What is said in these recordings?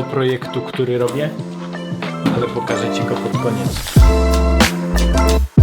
do projektu, który robię, ale pokażę Ci go pod koniec.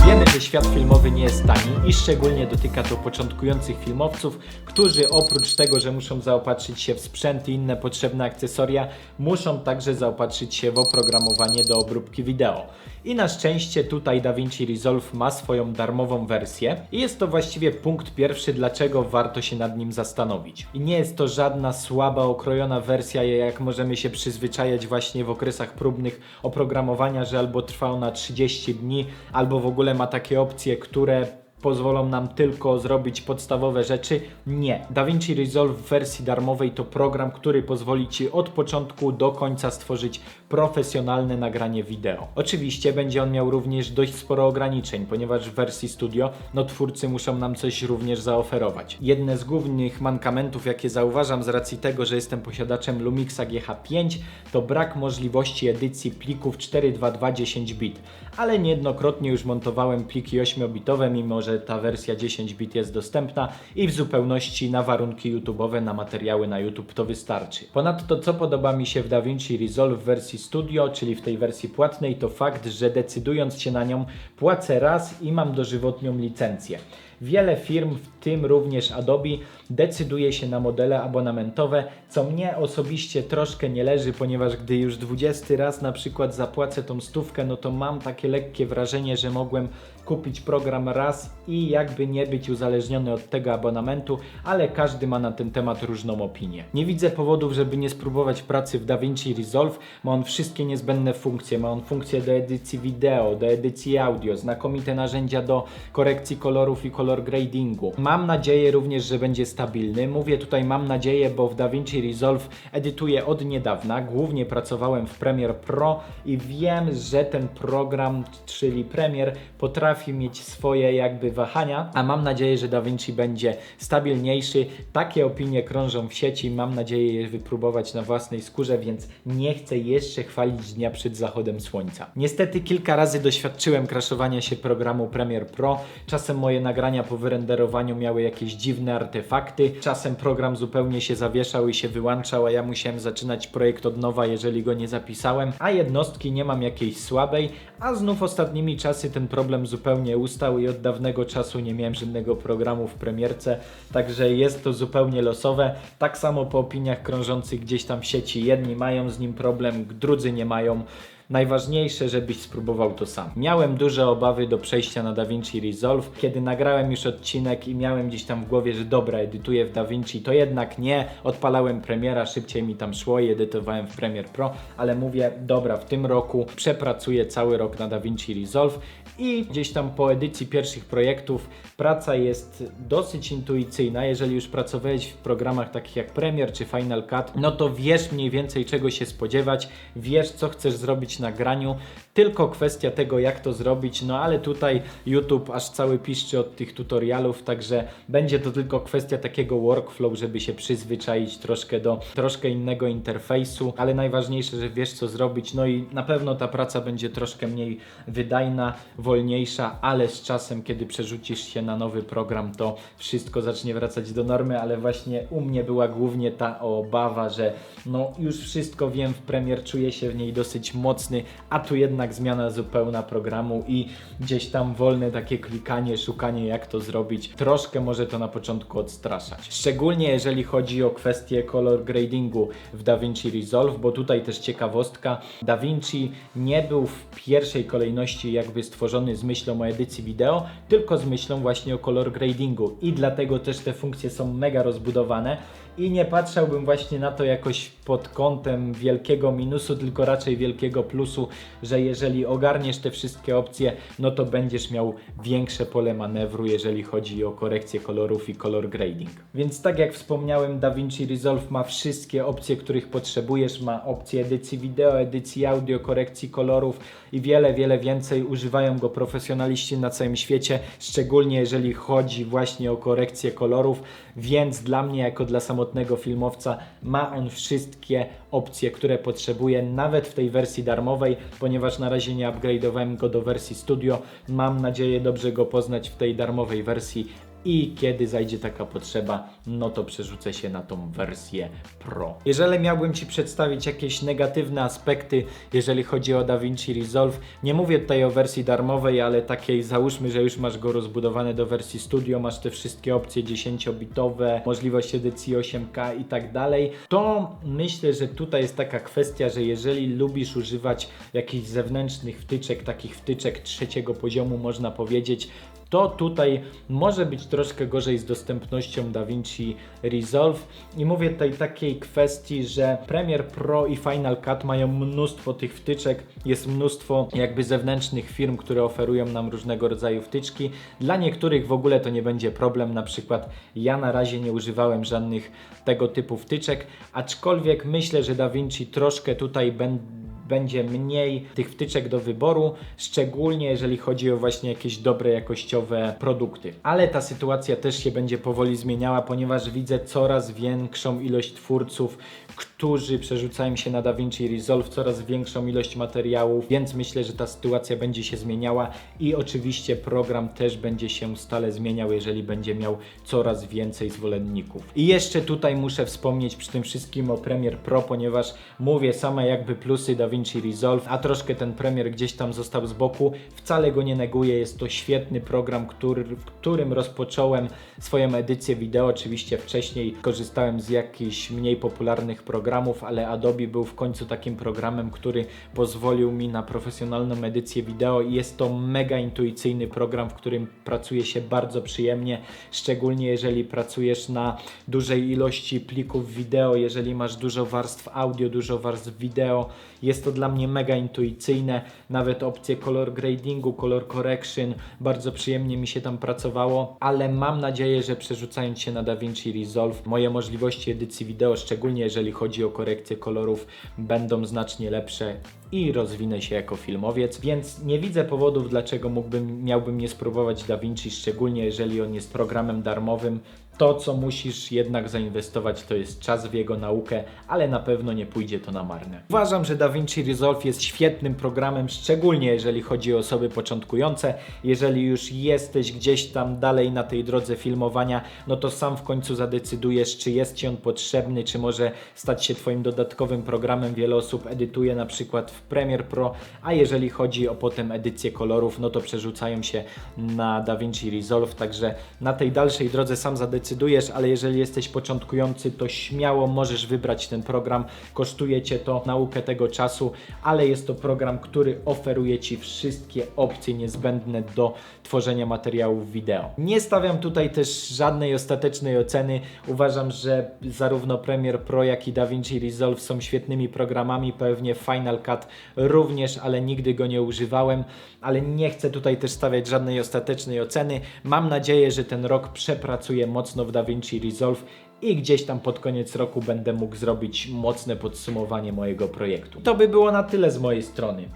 Wiemy, że świat filmowy nie jest tani i szczególnie dotyka to początkujących filmowców, którzy oprócz tego, że muszą zaopatrzyć się w sprzęt i inne potrzebne akcesoria, muszą także zaopatrzyć się w oprogramowanie do obróbki wideo. I na szczęście tutaj DaVinci Resolve ma swoją darmową wersję i jest to właściwie punkt pierwszy, dlaczego warto się nad nim zastanowić. I nie jest to żadna słaba, okrojona wersja, jak możemy się przyzwyczajać właśnie w okresach próbnych oprogramowania, że albo trwa ona 30 dni, albo w ogóle ma takie opcje, które pozwolą nam tylko zrobić podstawowe rzeczy. Nie. DaVinci Resolve w wersji darmowej to program, który pozwoli Ci od początku do końca stworzyć profesjonalne nagranie wideo. Oczywiście będzie on miał również dość sporo ograniczeń, ponieważ w wersji studio no twórcy muszą nam coś również zaoferować. Jedne z głównych mankamentów, jakie zauważam z racji tego, że jestem posiadaczem Lumixa GH5, to brak możliwości edycji plików 422 10 bit, ale niejednokrotnie już montowałem pliki 8-bitowe, mimo że ta wersja 10 bit jest dostępna i w zupełności na warunki YouTube'owe, na materiały na YouTube to wystarczy. Ponadto co podoba mi się w DaVinci Resolve w wersji Studio, czyli w tej wersji płatnej, to fakt, że decydując się na nią płacę raz i mam dożywotnią licencję. Wiele firm, w tym również Adobe, decyduje się na modele abonamentowe, co mnie osobiście troszkę nie leży, ponieważ gdy już 20 raz na przykład zapłacę tą stówkę, no to mam takie lekkie wrażenie, że mogłem kupić program raz i jakby nie być uzależniony od tego abonamentu, ale każdy ma na ten temat różną opinię. Nie widzę powodów, żeby nie spróbować pracy w DaVinci Resolve. Ma on wszystkie niezbędne funkcje. Ma on funkcje do edycji wideo, do edycji audio, znakomite narzędzia do korekcji kolorów i kolor gradingu. Mam nadzieję również, że będzie stabilny. Mówię tutaj mam nadzieję, bo w DaVinci Resolve edytuję od niedawna. Głównie pracowałem w Premiere Pro i wiem, że ten program, czyli Premiere, potrafi mieć swoje jakby wahania, a mam nadzieję, że DaVinci będzie stabilniejszy. Takie opinie krążą w sieci, mam nadzieję je wypróbować na własnej skórze, więc nie chcę jeszcze chwalić dnia przed zachodem słońca. Niestety kilka razy doświadczyłem crashowania się programu Premiere Pro. Czasem moje nagrania po wyrenderowaniu miały jakieś dziwne artefakty, czasem program zupełnie się zawieszał i się wyłączał, a ja musiałem zaczynać projekt od nowa, jeżeli go nie zapisałem, a jednostki nie mam jakiejś słabej, a znów ostatnimi czasy ten problem zupełnie ustał i od dawnego czasu nie miałem żadnego programu w premierce, także jest to zupełnie losowe. Tak samo po opiniach krążących gdzieś tam w sieci, jedni mają z nim problem, drudzy nie mają. Najważniejsze, żebyś spróbował to sam. Miałem duże obawy do przejścia na DaVinci Resolve. Kiedy nagrałem już odcinek i miałem gdzieś tam w głowie, że dobra, edytuję w DaVinci, to jednak nie. Odpalałem Premiera, szybciej mi tam szło i edytowałem w Premiere Pro, ale mówię, dobra, w tym roku przepracuję cały rok na DaVinci Resolve i gdzieś tam po edycji pierwszych projektów praca jest dosyć intuicyjna. Jeżeli już pracowałeś w programach takich jak Premiere czy Final Cut, no to wiesz mniej więcej czego się spodziewać, wiesz co chcesz zrobić na graniu, tylko kwestia tego jak to zrobić, no ale tutaj YouTube aż cały piszczy od tych tutorialów, także będzie to tylko kwestia takiego workflow, żeby się przyzwyczaić troszkę do troszkę innego interfejsu, ale najważniejsze, że wiesz co zrobić, no i na pewno ta praca będzie troszkę mniej wydajna, wolniejsza, ale z czasem, kiedy przerzucisz się na nowy program, to wszystko zacznie wracać do normy, ale właśnie u mnie była głównie ta obawa, że no już wszystko wiem w Premiere, czuję się w niej dosyć mocny, a tu jednak zmiana zupełna programu i gdzieś tam wolne takie klikanie, szukanie jak to zrobić, troszkę może to na początku odstraszać. Szczególnie jeżeli chodzi o kwestię color gradingu w DaVinci Resolve, bo tutaj też ciekawostka, DaVinci nie był w pierwszej kolejności jakby stworzony z myślą o edycji wideo, tylko z myślą właśnie o color gradingu. I dlatego też te funkcje są mega rozbudowane i nie patrzałbym właśnie na to jakoś pod kątem wielkiego minusu, tylko raczej wielkiego plusu, że jeżeli ogarniesz te wszystkie opcje, no to będziesz miał większe pole manewru, jeżeli chodzi o korekcję kolorów i color grading. Więc tak jak wspomniałem, DaVinci Resolve ma wszystkie opcje, których potrzebujesz, ma opcję edycji wideo, edycji audio, korekcji kolorów i wiele, wiele więcej. Używają go profesjonaliści na całym świecie, szczególnie jeżeli chodzi właśnie o korekcję kolorów, więc dla mnie jako dla samotnego filmowca ma on wszystkie opcje, które potrzebuję, nawet w tej wersji darmowej, ponieważ na razie nie upgrade'owałem go do wersji studio. Mam nadzieję dobrze go poznać w tej darmowej wersji i kiedy zajdzie taka potrzeba, no to przerzucę się na tą wersję Pro. Jeżeli miałbym Ci przedstawić jakieś negatywne aspekty, jeżeli chodzi o DaVinci Resolve, nie mówię tutaj o wersji darmowej, ale takiej załóżmy, że już masz go rozbudowany do wersji Studio, masz te wszystkie opcje 10-bitowe, możliwość edycji 8K i tak dalej, to myślę, że tutaj jest taka kwestia, że jeżeli lubisz używać jakichś zewnętrznych wtyczek, takich wtyczek trzeciego poziomu można powiedzieć, to tutaj może być troszkę gorzej z dostępnością DaVinci Resolve. I mówię tutaj takiej kwestii, że Premiere Pro i Final Cut mają mnóstwo tych wtyczek, jest mnóstwo jakby zewnętrznych firm, które oferują nam różnego rodzaju wtyczki. Dla niektórych w ogóle to nie będzie problem, na przykład ja na razie nie używałem żadnych tego typu wtyczek, aczkolwiek myślę, że DaVinci troszkę tutaj będzie będzie mniej tych wtyczek do wyboru, szczególnie jeżeli chodzi o właśnie jakieś dobre jakościowe produkty. Ale ta sytuacja też się będzie powoli zmieniała, ponieważ widzę coraz większą ilość twórców, którzy przerzucają się na DaVinci Resolve, coraz większą ilość materiałów, więc myślę, że ta sytuacja będzie się zmieniała i oczywiście program też będzie się stale zmieniał, jeżeli będzie miał coraz więcej zwolenników. I jeszcze tutaj muszę wspomnieć przy tym wszystkim o Premiere Pro, ponieważ mówię same jakby plusy DaVinci Resolve, a troszkę ten Premiere gdzieś tam został z boku. Wcale go nie neguję, jest to świetny program, który, w którym rozpocząłem swoją edycję wideo. Oczywiście wcześniej korzystałem z jakichś mniej popularnych programów, ale Adobe był w końcu takim programem, który pozwolił mi na profesjonalną edycję wideo i jest to mega intuicyjny program, w którym pracuje się bardzo przyjemnie, szczególnie jeżeli pracujesz na dużej ilości plików wideo, jeżeli masz dużo warstw audio, dużo warstw wideo. Jest to dla mnie mega intuicyjne, nawet opcje color gradingu, color correction, bardzo przyjemnie mi się tam pracowało, ale mam nadzieję, że przerzucając się na DaVinci Resolve, moje możliwości edycji wideo, szczególnie jeżeli chodzi o korekcję kolorów, będą znacznie lepsze i rozwinę się jako filmowiec, więc nie widzę powodów, dlaczego mógłbym, miałbym nie spróbować DaVinci, szczególnie jeżeli on jest programem darmowym. To, co musisz jednak zainwestować, to jest czas w jego naukę, ale na pewno nie pójdzie to na marne. Uważam, że DaVinci Resolve jest świetnym programem, szczególnie jeżeli chodzi o osoby początkujące. Jeżeli już jesteś gdzieś tam dalej na tej drodze filmowania, no to sam w końcu zadecydujesz, czy jest Ci on potrzebny, czy może stać się Twoim dodatkowym programem. Wiele osób edytuje na przykład Premiere Pro, a jeżeli chodzi o potem edycję kolorów, no to przerzucają się na DaVinci Resolve, także na tej dalszej drodze sam zadecydujesz, ale jeżeli jesteś początkujący, to śmiało możesz wybrać ten program. Kosztuje Cię to naukę tego czasu, ale jest to program, który oferuje Ci wszystkie opcje niezbędne do tworzenia materiałów wideo. Nie stawiam tutaj też żadnej ostatecznej oceny. Uważam, że zarówno Premiere Pro, jak i DaVinci Resolve są świetnymi programami, pewnie Final Cut również, ale nigdy go nie używałem, ale nie chcę tutaj też stawiać żadnej ostatecznej oceny. Mam nadzieję, że ten rok przepracuję mocno w DaVinci Resolve i gdzieś tam pod koniec roku będę mógł zrobić mocne podsumowanie mojego projektu. To by było na tyle z mojej strony.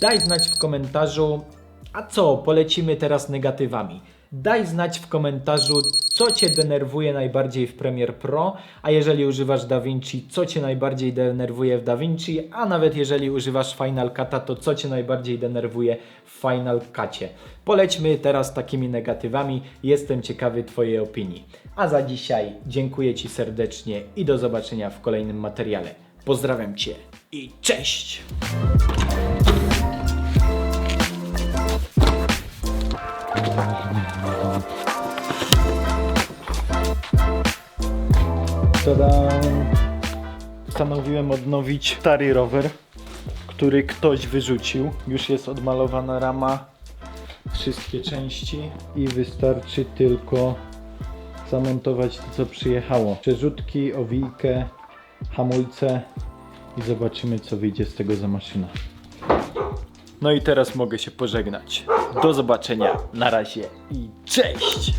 Daj znać w komentarzu, a co, polecimy teraz negatywami. Daj znać w komentarzu, co Cię denerwuje najbardziej w Premiere Pro, a jeżeli używasz DaVinci, co Cię najbardziej denerwuje w DaVinci, a nawet jeżeli używasz Final Cut'a, to co Cię najbardziej denerwuje w Final Cut'cie. Polećmy teraz takimi negatywami, jestem ciekawy Twojej opinii. A za dzisiaj dziękuję Ci serdecznie i do zobaczenia w kolejnym materiale. Pozdrawiam Cię i cześć! Tada! Postanowiłem odnowić stary rower, który ktoś wyrzucił. Już jest odmalowana rama, wszystkie części i wystarczy tylko zamontować to, co przyjechało. Przerzutki, owijkę, hamulce i zobaczymy, co wyjdzie z tego za maszyna. No i teraz mogę się pożegnać. Do zobaczenia, na razie i cześć!